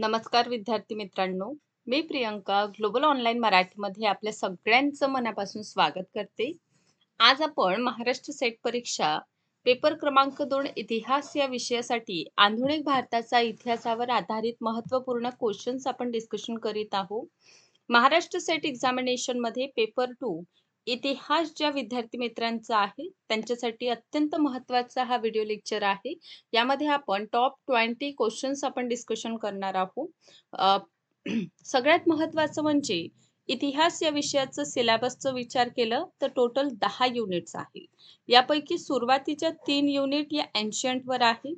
नमस्कार विद्यार्थी मित्रांनो. मी प्रियंका ग्लोबल ऑनलाईन मराठीमध्ये आपल्या सगळ्यांचं मनापासून स्वागत करते. आज आपण महाराष्ट्र सेट परीक्षा पेपर क्रमांक दोन इतिहास या विषयासाठी आधुनिक भारताचा इतिहासावर आधारित महत्त्वपूर्ण क्वेश्चन्स आपण डिस्कशन करीत आहोत. महाराष्ट्र सेट एक्झामिनेशनमध्ये पेपर टू इतिहास ज्या विद्यार्थी मित्रांचा आहे त्यांच्यासाठी अत्यंत महत्त्वाचा हा व्हिडिओ लेक्चर आहे. यामध्ये आपण टॉप ट्वेंटी क्वेश्चन्स आपण डिस्कशन करणार आहोत. सगळ्यात महत्वाचं म्हणजे इतिहास या विषयाचं सिलेबसचं विचार केलं तर टोटल दहा युनिट्स आहे. यापैकी सुरुवातीच्या तीन युनिट या एन्शियंटवर आहे.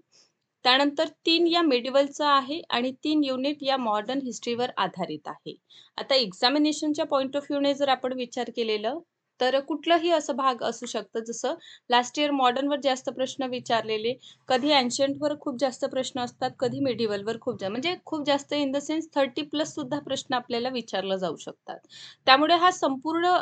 त्यानंतर तीन या मिडिवलचं आहे आणि तीन युनिट या मॉडर्न हिस्ट्रीवर आधारित आहे. आता एक्झामिनेशनच्या पॉईंट ऑफ व्ह्यूने जर आपण विचार केलेलं तर कुठलंही असं भाग असू शकतं. जसं लास्ट इयर मॉडर्नवर जास्त प्रश्न विचारलेले कधी अँशंटवर खूप जास्त प्रश्न असतात कधी मेडिवलवर खूप जास्त म्हणजे खूप जास्त in the sense thirty plus सुद्धा प्रश्न आपल्याला विचारला जाऊ शकतात. त्यामुळे हा संपूर्ण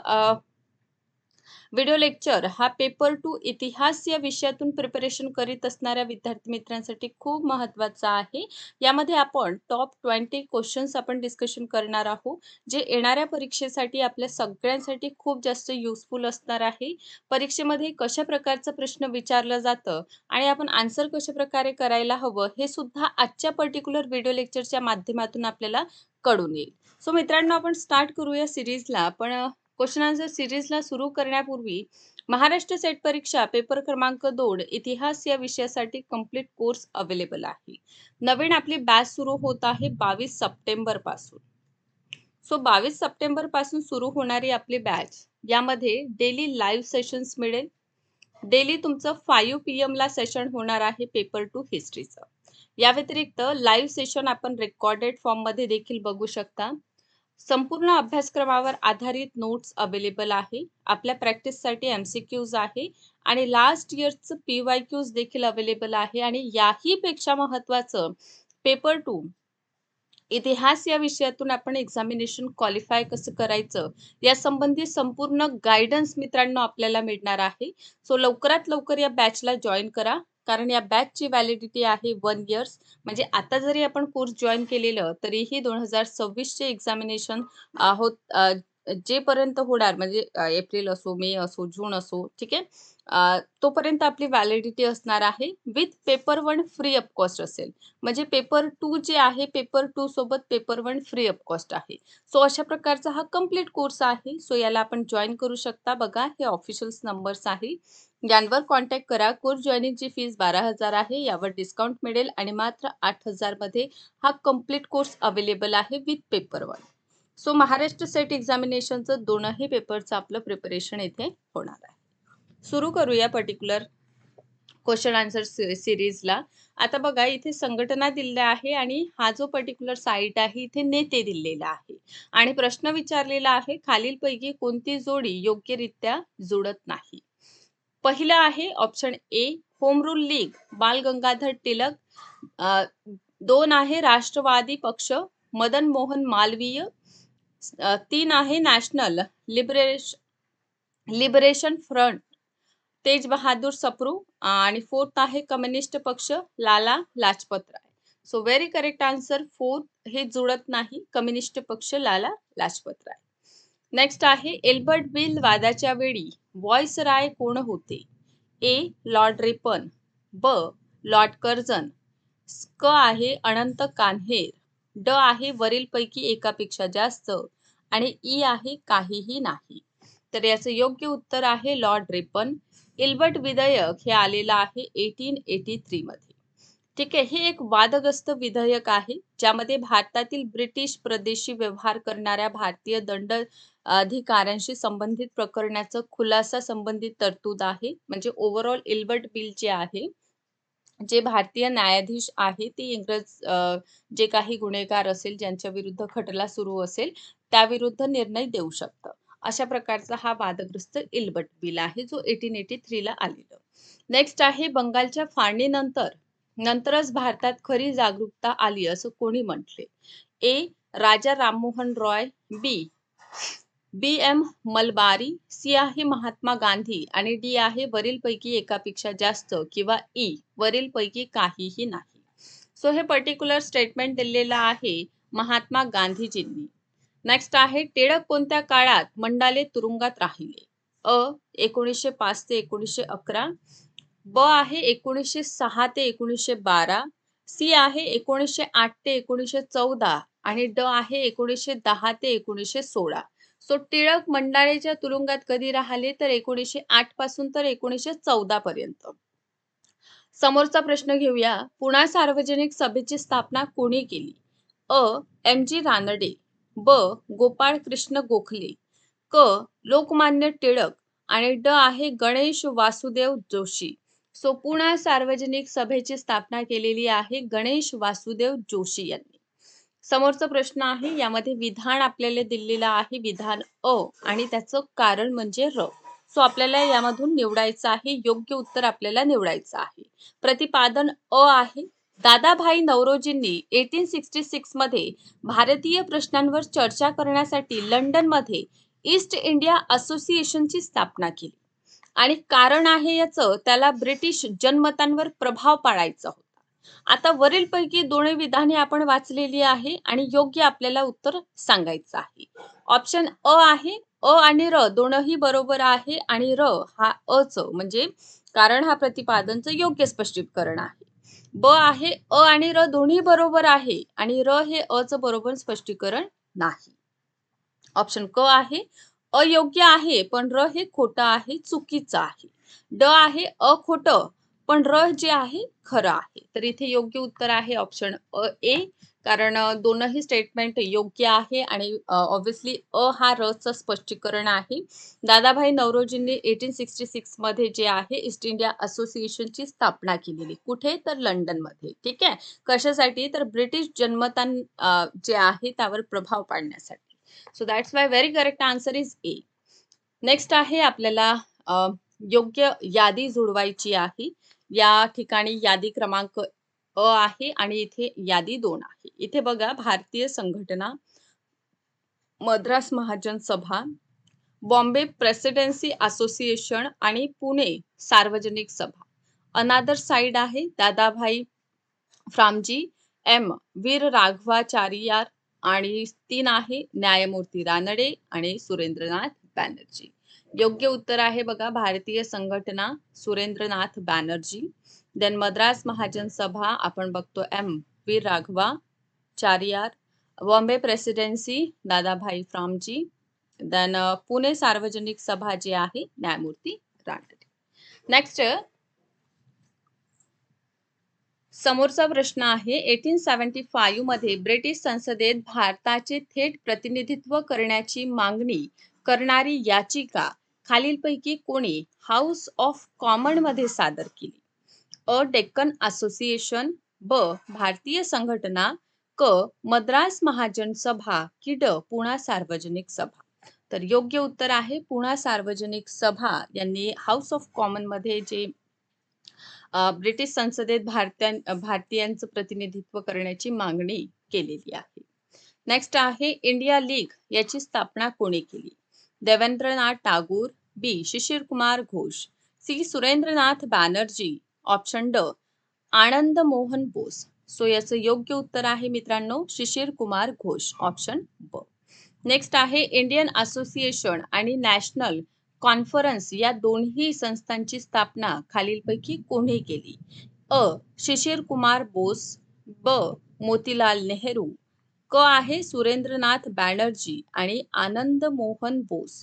व्हिडिओ लेक्चर हा पेपर टू इतिहास या विषयातून प्रिपरेशन करीत असणाऱ्या विद्यार्थी मित्रांसाठी खूप महत्त्वाचा आहे. यामध्ये आपण टॉप ट्वेंटी क्वेश्चन्स आपण डिस्कशन करणार आहोत जे येणाऱ्या परीक्षेसाठी आपल्या सगळ्यांसाठी खूप जास्त युजफुल असणार आहे. परीक्षेमध्ये कशा प्रकारचा प्रश्न विचारलं जातं आणि आपण आन्सर कशा प्रकारे करायला हवं हे सुद्धा आजच्या पर्टिक्युलर व्हिडिओ लेक्चरच्या माध्यमातून आपल्याला कळून येईल. सो मित्रांनो आपण स्टार्ट करूया सिरीजला पण क्वेश्चन आन्सर सिरीजला सुरू करण्यापूर्वी महाराष्ट्र सेट परीक्षा पेपर क्रमांक दोन इतिहास या विषयासाठी कंप्लीट कोर्स अवेलेबल आहे. नवीन आपली बॅच सुरू होत आहे बावीस सप्टेंबरपासून. सो बावीस सप्टेंबरपासून सुरू होणारी आपली बॅच यामध्ये डेली लाईव्ह सेशन्स मिळेल. डेली तुमचं फाईव्ह पी ला सेशन होणार आहे पेपर टू हिस्ट्रीचं या व्यतिरिक्त लाईव्ह सेशन आपण रेकॉर्डेड फॉर्ममध्ये देखील बघू शकता. संपूर्ण अभ्यासक्रमावर आधारित नोट्स अवेलेबल आहे. आपल्या प्रॅक्टिससाठी एम सी क्यूज आहे आणि लास्ट इयरचं पी वाय क्यूज देखील अवेलेबल आहे आणि याही पेक्षा महत्वाचं पेपर टू इतिहास या विषयातून आपण एक्झामिनेशन क्वालिफाय कसं करायचं? या संबंधी संपूर्ण गायडन्स मित्रांनो आपल्याला मिळणार आहे. सो लवकरात लवकर या बॅचला जॉईन करा. कारण या बॅचची व्हॅलिडिटी आहे वन इयर्स म्हणजे आता जरी आपण कोर्स जॉईन केलेलं तरीही दोन हजार सव्वीसचे एक्झामिनेशन होत जेपर्यंत होणार म्हणजे एप्रिल असो मे असो जून असो ठीक आहे? तोपर्यंत आपली व्हॅलिडिटी असणार आहे. With paper one free up cost असेल. म्हणजे पेपर टू जे आहे पेपर टू सोबत paper one free up cost आहे. सो अशा प्रकारचा हा कंप्लीट कोर्स आहे. सो याला आपण जॉईन करू शकता. बघा हे ऑफिशियल्स नंबर्स आहे. यांवर कॉन्टॅक्ट करा. कोर्स जॉईनिंगची फीस बारा हजार आहे. यावर डिस्काउंट मिळेल. आणि मात्र आठ हजारमध्ये हा कंप्लीट कोर्स अवेलेबल आहे with paper one. So Maharashtra SET एक्झामिनेशनचं दोनही पेपरचं आपलं प्रिपरेशन इथे होणार आहे. सुरू करूया पर्टिक्युलर क्वेश्चन आन्सर सिरीजला आता बघा इथे संघटना दिलेल्या आहे आणि हा जो पर्टिक्युलर साईट आहे इथे नेते दिलेला आहे. आणि प्रश्न विचारलेला आहे खालीलपैकी कोणती जोडी योग्यरित्या जुळत नाही? पहिलं आहे option A home rule league Bal Gangadhar Tilak दोन आहे राष्ट्रवादी पक्ष मदन मोहन मालवीय तीन आहे नॅशनल लिबरेशन लिबरेशन फ्रंट तेज बहादूर सप्रू आणि फोर्थ आहे कम्युनिस्ट पक्ष Lala Lajpat Rai. So very correct answer fourth हे जुळत नाही कम्युनिस्ट पक्ष लाला लाजपत राय. नेक्स्ट आहे एल्बर्ट बिल वादाच्या वेळी व्हॉइस राय कोण होते? ए लॉर्ड रिपन ब लॉर्ड कर्जन क आहे अनंत कान्हेर ड आहे वरीलपैकी एकापेक्षा जास्त आणि ई आहे काहीही नाही. तर याचं योग्य उत्तर आहे लॉर्ड रिपन. इल्बर्ट विधेयक हे आलेलं आहे एटीन एटी थ्री मध्ये. ठीक आहे हे एक वादग्रस्त विधेयक आहे ज्यामध्ये भारतातील ब्रिटिश प्रदेशी व्यवहार करणाऱ्या भारतीय दंड अधिकाऱ्यांशी संबंधित प्रकरणाचं खुलासा संबंधित तरतूद आहे. म्हणजे ओव्हरऑल इल्बर्ट बिल जे आहे जे भारतीय न्यायाधीश आहे ते इंग्रज जे काही गुन्हेगार असेल ज्यांच्या विरुद्ध खटला सुरू असेल त्याविरुद्ध निर्णय देऊ शकतं. अशा प्रकारचा हा वादग्रस्त इल्बर्ट बिल आहे जो एटीन एटी थ्रीला आलेलं. नेक्स्ट आहे बंगालच्या फाळणीनंतर. नंतरच भारतात खरी जागरूकता आली असं कोणी म्हटले? A. Raja Rammohan Roy B. B M Malabari C आहे महात्मा गांधी आणि डी आहे वरीलपैकी एकापेक्षा जास्त किंवा ई वरीलपैकी काहीही नाही. सो हे पर्टिक्युलर स्टेटमेंट दिलेलं आहे महात्मा गांधीजींनी. नेक्स्ट आहे टिळक कोणत्या काळात मंडाले तुरुंगात राहिले? अ एकोणीसशे पाच ते एकोणीसशे अकरा. ब आहे एकोणीसशे सहा ते एकोणीसशे बारा. सी आहे एकोणीसशे आठ ते एकोणीसशे चौदा. आणि ड आहे एकोणीसशे दहा ते एकोणीसशे सोळा. सो टिळक मंडाळेच्या तुरुंगात कधी राहिले? तर एकोणीसशे आठपासून तर एकोणीसशे चौदा पर्यंत. समोरचा प्रश्न घेऊया. पुणा सार्वजनिक सभेची स्थापना कोणी केली? अ. एम. जी. रानडे. ब. गोपाळ कृष्ण गोखले. क. लोकमान्य टिळक आणि ड. आहे गणेश वासुदेव जोशी. सो पुणा सार्वजनिक सभेची स्थापना केलेली आहे गणेश वासुदेव जोशी यांनी. समोरचा प्रश्न आहे यामध्ये विधान आपल्याला दिलेलं आहे विधान अ आणि त्याचं कारण म्हणजे र. सो आपल्याला यामधून निवडायचं आहे योग्य उत्तर आपल्याला निवडायचं आहे. प्रतिपादन अ आहे. दादाभाई नवरोजींनी एटीन सिक्स्टी सिक्समध्ये भारतीय प्रश्नांवर चर्चा करण्यासाठी लंडनमध्ये ईस्ट इंडिया असोसिएशनची स्थापना केली. आणि कारण आहे याचं त्याला ब्रिटिश जनमतांवर प्रभाव पाडायचा होता. आता वरीलपैकी दोन्ही विधाने आपण वाचलेली आहे आणि योग्य आपल्याला उत्तर सांगायचं आहे. ऑप्शन अ आहे अ आणि र दोनही बरोबर आहे आणि र हा अच म्हणजे कारण हा प्रतिपादनचं योग्य स्पष्टीकरण आहे. ब आहे अ आणि र दोन्ही बरोबर आहे आणि र हे अच बरोबर स्पष्टीकरण नाही. ऑप्शन क आहे अयोग्य आहे पण र हे खोटं आहे चुकीचं आहे. ड आहे अ खोटं पण र जे आहे खरं आहे. तर इथे योग्य उत्तर आहे ऑप्शन अ ए कारण दोनही स्टेटमेंट योग्य आहे आणि ऑब्व्हियसली अ हा रचं स्पष्टीकरण आहे. दादाभाई नवरोजींनी एटीन सिक्स्टी सिक्समध्ये जे आहे ईस्ट इंडिया असोसिएशनची स्थापना केलेली. कुठे? तर लंडनमध्ये. ठीक आहे? कशासाठी? तर ब्रिटिश जन्मतान जे आहे त्यावर प्रभाव पाडण्यासाठी. So that's why very correct answer is A next आहे आपल्याला योग्य यादी जुळवायची आहे. या ठिकाणी यादी क्रमांक अ आहे आणि इथे यादी दोन आहे. इथे बघा भारतीय संघटना मद्रास महाजन सभा बॉम्बे प्रेसिडेन्सी असोसिएशन आणि पुणे सार्वजनिक सभा. अनादर साइड आहे दादाभाई फ्रामजी एम. वीर राघवाचार्यार आणि तीन आहे न्यायमूर्ती रानडे आणि सुरेंद्रनाथ बॅनर्जी. योग्य उत्तर आहे बघा भारतीय संघटना सुरेंद्रनाथ बॅनर्जी. देन मद्रास महाजन सभा आपण बघतो M V Raghavachariar Bombay Presidency Dadabhai Framji. Then Pune Sarvajanik Sabha जी आहे न्यायमूर्ती रानडे. नेक्स्ट समोरचा प्रश्न आहे एटीन सेव्हन्टी फाईव्हमध्ये ब्रिटिश संसदेत भारताचे थेट प्रतिनिधित्व करण्याची मागणी करणारी याचिका खालीलपैकी कोणी हाऊस ऑफ कॉमनमध्ये सादर केली. अ डेक्कन असोसिएशन ब भारतीय संघटना क मद्रास महाजन सभा की ड पुणा सार्वजनिक सभा. तर योग्य उत्तर आहे पुणा सार्वजनिक सभा यांनी हाऊस ऑफ कॉमनमध्ये जे ब्रिटिश संसदेत भारतीय भारतीयांचं प्रतिनिधित्व करण्याची मागणी केलेली आहे. नेक्स्ट आहे इंडिया लीग याची स्थापना कोणी केली? Debendranath Tagore B. Shishir Kumar Ghosh. C. Surendranath Banerjee. Option ड. आनंद मोहन बोस. सो याचं योग्य उत्तर आहे मित्रांनो शिशिर कुमार घोष. ऑप्शन ब. नेक्स्ट आहे इंडियन असोसिएशन आणि नॅशनल कॉन्फरन्स. या दोन्ही संस्थांची स्थापना खालीलपैकी कोणी केली? अ. शिशिर कुमार बोस. ब. मोतीलाल नेहरू. क. आहे सुरेंद्रनाथ बॅनर्जी आणि आनंद मोहन बोस.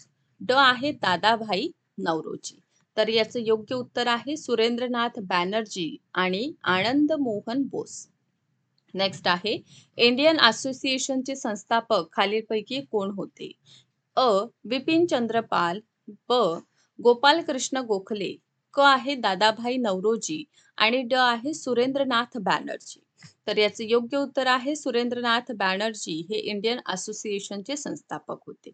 ड आहे दादाभाई नवरोजी. तर याचं योग्य उत्तर आहे सुरेंद्रनाथ बॅनर्जी आणि आनंद मोहन बोस. नेक्स्ट आहे इंडियन असोसिएशनचे संस्थापक खालीलपैकी कोण होते? अ. बिपिन चंद्रपाल ब. गोपालकृष्ण गोखले क. आहे दादाभाई नवरोजी आणि ड आहे सुरेंद्रनाथ बॅनर्जी. तर याचे योग्य उत्तर आहे सुरेंद्रनाथ बॅनर्जी हे इंडियन असोसिएशनचे संस्थापक होते.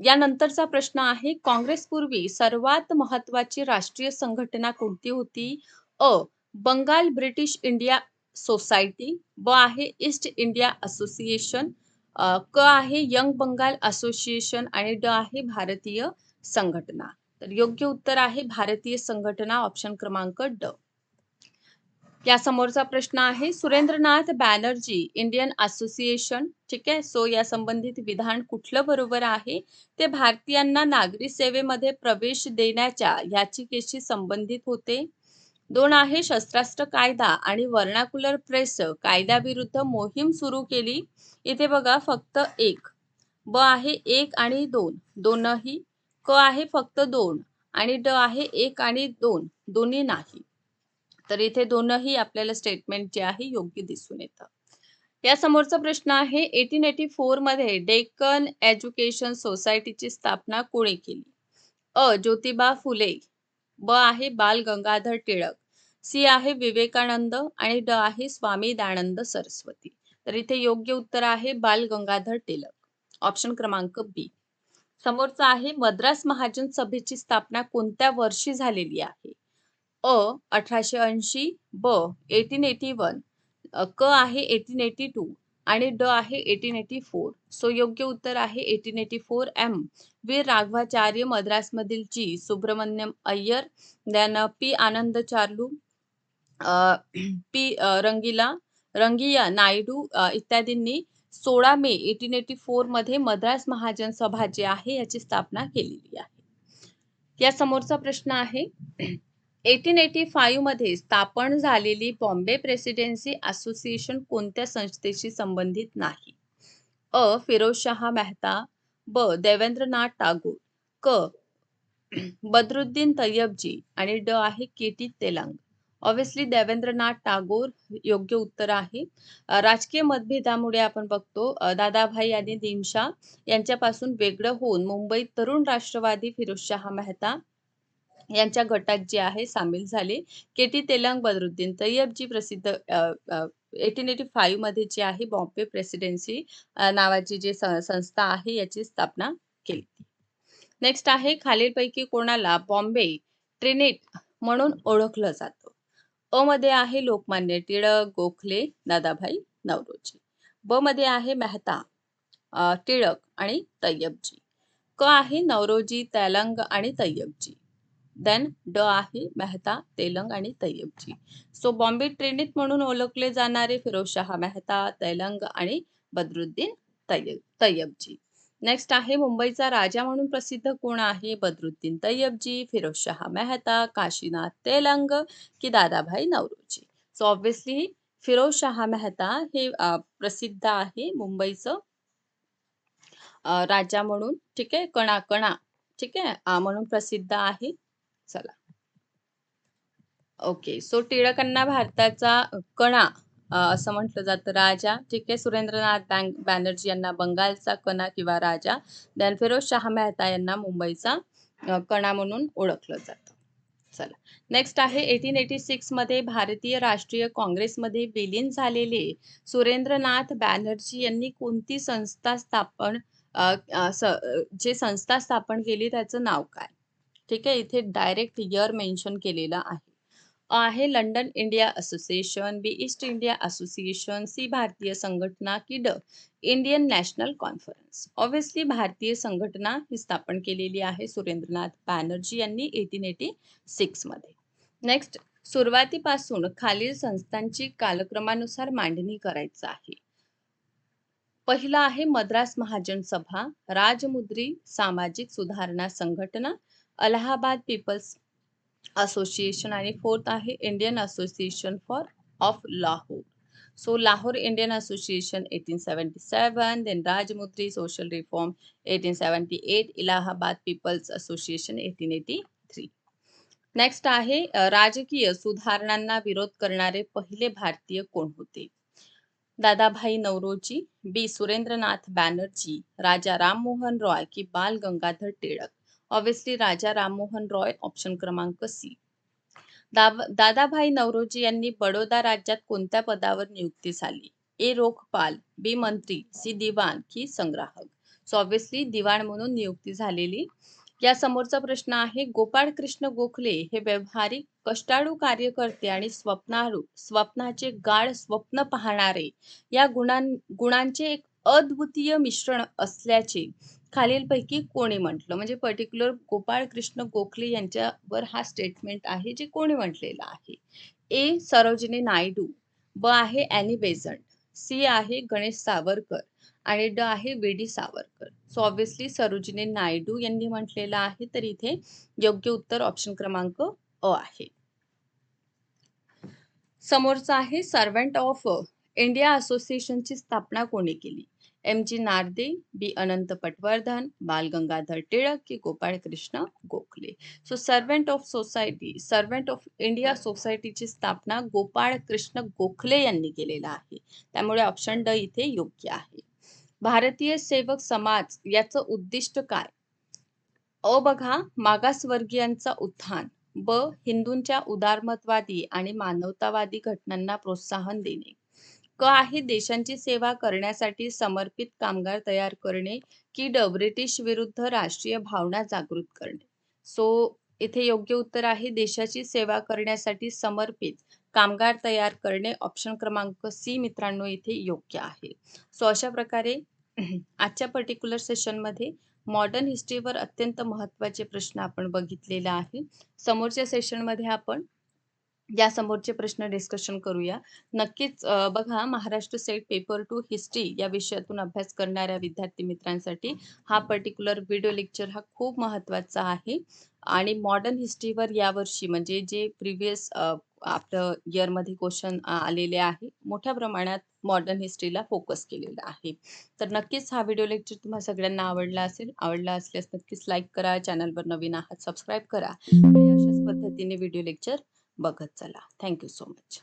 यानंतरचा प्रश्न आहे काँग्रेसपूर्वी सर्वात महत्वाची राष्ट्रीय संघटना कोणती होती? अ बंगाल ब्रिटिश इंडिया सोसायटी ब आहे ईस्ट इंडिया असोसिएशन क आहे यंग बंगाल असोसिएशन आणि ड आहे भारतीय संघटना. तर योग्य उत्तर आहे भारतीय संघटना ऑप्शन क्रमांक ड. या समोरचा प्रश्न आहे सुरेंद्रनाथ बॅनर्जी इंडियन असोसिएशन ठीक आहे? सो या संबंधित विधान कुठलं बरोबर आहे? ते भारतीयांना नागरी सेवेमध्ये प्रवेश देण्याच्या याचिकेशी संबंधित होते. दोन आहे शस्त्रास्त्र कायदा आणि वर्णाकुलर प्रेस कायद्याविरुद्ध मोहीम सुरू केली. इथे बघा फक्त एक. ब आहे एक आणि दोन. दोनही. क आहे फक्त दोन. आणि ड आहे एक आणि दोन. दोन्ही नाही. तर इथे दोनही आपल्याला स्टेटमेंट जे आहे योग्य दिसून येतं. या समोरचा प्रश्न आहे एटीन एटी फोरमध्ये डेक्कन एज्युकेशन सोसायटीची स्थापना कोणी केली? अ. ज्योतिबा फुले ब. आहे बाल गंगाधर टिळक सी. आहे विवेकानंद आणि ड. आहे स्वामी दयानंद सरस्वती. तर इथे योग्य उत्तर आहे बाल गंगाधर टिळक. ऑप्शन क्रमांक बी समोरचा आहे मद्रास महाजन सभेची स्थापना कोणत्या वर्षी झालेली आहे? अ अठराशे ऐंशी ब एटीन एटी वन क आहे एटीन एटी टू आणि ड आहे एटीन एटी फोर सो योग्य उत्तर आहे eighteen eighty four M Veer Raghavacharya मद्रासमधील G Subramania Iyer then P. Anand Charlu P Rangila Rangiya Naidu इत्यादींनी सोळा मे एटीन एटी फोरमध्ये मद्रास महाजन सभा जी आहे याची स्थापना केलेली आहे. या समोरचा प्रश्न आहे एटीन एटी फाईव्हमध्ये स्थापन झालेली बॉम्बे प्रेसिडेन्सी असोसिएशन कोणत्या संस्थेशी संबंधित नाही? अ. फिरोजशहा मेहता ब. देवेंद्रनाथ टागोर क. बदरुद्दीन तय्यबजी आणि ड आहे K T Telang. Obviously Debendranath Tagore योग्य उत्तर आहे. राजकीय मतभेदामुळे आपण बघतो दादाभाई आणि दिनशा यांच्यापासून वेगळं होऊन मुंबईत तरुण राष्ट्रवादी फिरोजशहा मेहता यांच्या गटात जे आहे सामील झाले. केटी तेलंग बदरुद्दीन तय्यब जी प्रसिद्ध एटीन एटी फाईव्हमध्ये मध्ये आहे बॉम्बे प्रेसिडेन्सी नावाची जी संस्था आहे याची स्थापना केली. नेक्स्ट आहे खालीलपैकी कोणाला बॉम्बे ट्रिनेट म्हणून ओळखलं जातं? अ मध्ये आहे लोकमान्य टिळक गोखले दादाभाई नवरोजी. ब मध्ये आहे मेहता टिळक आणि तय्यबजी क आहे नवरोजी तेलंग आणि तय्यबजी देन ड आहे मेहता तेलंग आणि तय्यबजी सो बॉम्बे ट्रेनीत म्हणून ओळखले जाणारे फिरोजशहा मेहता तैलंग आणि बदरुद्दीन तैयब तय्यबजी नेक्स्ट आहे मुंबईचा राजा म्हणून प्रसिद्ध कोण आहे? बदरुद्दीन तय्यबजी फिरोजशहा मेहता काशीनाथ तेलंग की दादाभाई नवरोजी. सो ऑब्विसली फिरोजशहा मेहता हे प्रसिद्ध आहे मुंबईचं राजा म्हणून. ठीक आहे? कणा कणा. ठीक आहे? म्हणून प्रसिद्ध आहे. चला. ओके सो टिळकांना भारताचा कणा असं म्हटलं जातं राजा. ठीक आहे सुरेंद्रनाथ बॅनर्जी यांना बंगालचा कणा किंवा राजा. दॅन फिरोज शाह मेहता यांना मुंबईचा कणा म्हणून ओळखलं जातं. चला. नेक्स्ट आहे एटीन एटी सिक्समध्ये भारतीय राष्ट्रीय काँग्रेसमध्ये विलीन झालेले सुरेंद्रनाथ बॅनर्जी यांनी कोणती संस्था स्थापन जे संस्था स्थापन केली त्याचं नाव काय? ठीक आहे इथे डायरेक्ट इयर मेन्शन केलेला आहे. आहे London India Association B East India Association C भारतीय संघटना की ड इंडियन नॅशनल कॉन्फरन्स. ऑब्व्हियसली भारतीय संघटना ही स्थापन केलेली आहे सुरेंद्रनाथ बॅनर्जी यांनी एटीन एटी सिक्समध्ये नेक्स्ट सुरुवातीपासून खालील संस्थांची कालक्रमानुसार मांडणी करायचं आहे. पहिला आहे मद्रास महाजन सभा राजमुद्री सामाजिक सुधारणा संघटना अलाहाबाद पीपल्स असोसिएशन आणि फोर्थ आहे Indian Association for of Lahore. So Lahore Indian Association eighteen seventy seven then Rajahmundry social reform eighteen seventy eight Allahabad People's Association eighteen eighty three. Next आहे राजकीय सुधारणांना विरोध करणारे पहिले भारतीय कोण होते? दादाभाई नवरोजी बी. सुरेंद्रनाथ बॅनर्जी राजा राममोहन रॉय की बाल गंगाधर टिळक. ऑब्व्हियसली राजा राममोहन रॉय ऑप्शन क्रमांक सी दादाभाई नवरोजी यांनी बडोदा राज्यात कोणत्या पदावर नियुक्ती झाली? ए. रोखपाल बी. मंत्री सी. दिवाण की. संग्राहक? सो ऑब्व्हियसली दिवाण म्हणून नियुक्ती झालेली. या समोरचा प्रश्न आहे गोपाळ कृष्ण गोखले हे व्यवहारिक कष्टाळू कार्यकर्ते आणि स्वप्नाळू स्वप्नाचे गाढ स्वप्न पाहणारे. या गुणां गुणांचे एक अद्वितीय मिश्रण असल्याचे खालीलपैकी कोणी म्हटलं? म्हणजे पर्टिक्युलर गोपाळ कृष्ण गोखले यांच्यावर हा स्टेटमेंट आहे जे कोणी म्हटलेला आहे? ए सरोजिनी नायडू. ब आहे ॲनी बेझंट सी आहे गणेश सावरकर. आणि ड आहे V D Savarkar. So obviously Sarojini Naidu यांनी म्हटलेलं आहे तर इथे योग्य उत्तर ऑप्शन क्रमांक अ आहे. समोरचा आहे सर्वंट ऑफ इंडिया असोसिएशनची स्थापना कोणी केली? एम जी नारदे बी अनंत पटवर्धन बाल गंगाधर टिळक की Gopal Krishna Gokhale. So servant of society servant of India सोसायटीची स्थापना गोपाळ कृष्ण गोखले यांनी केलेला आहे. त्यामुळे ऑप्शन ड इथे योग्य आहे. भारतीय सेवक समाज याचं उद्दिष्ट काय? अ बघा मागासवर्गीयांचा उत्थान. ब हिंदूंच्या उदारमतवादी आणि मानवतावादी घटनांना प्रोत्साहन देणे. क आहे देशांची सेवा करण्यासाठी समर्पित कामगार तयार करणे की ड ब्रिटिश विरुद्ध राष्ट्रीय भावना जागृत करणे. सो इथे योग्य उत्तर आहे देशाची सेवा करण्यासाठी समर्पित कामगार तयार करणे ऑप्शन क्रमांक सी मित्रांनो इथे योग्य आहे. सो अशा प्रकारे आजच्या पर्टिक्युलर सेशनमध्ये मॉडर्न हिस्ट्रीवर अत्यंत महत्त्वाचे प्रश्न आपण बघितलेला आहे. समोरच्या सेशनमध्ये आपण या समोरचे प्रश्न डिस्कशन करूया. नक्कीच बघा Maharashtra SET paper two history या विषयातून अभ्यास करणाऱ्या विद्यार्थी मित्रांसाठी हा पर्टिक्युलर व्हिडिओ लेक्चर हा खूप महत्त्वाचा आहे. आणि मॉडर्न हिस्ट्रीवर यावर्षी म्हणजे जे प्रिव्हियस आपलं इयरमध्ये क्वेश्चन आलेले आहे मोठ्या प्रमाणात मॉडर्न हिस्ट्रीला फोकस केलेला आहे. तर नक्कीच हा व्हिडिओ लेक्चर तुम्हाला सगळ्यांना आवडला असेल आवडला असल्यास नक्कीच लाईक करा चॅनलवर नवीन आहात सबस्क्राईब करा. आणि अशाच पद्धतीने व्हिडिओ लेक्चर बघत चला. Thank you so much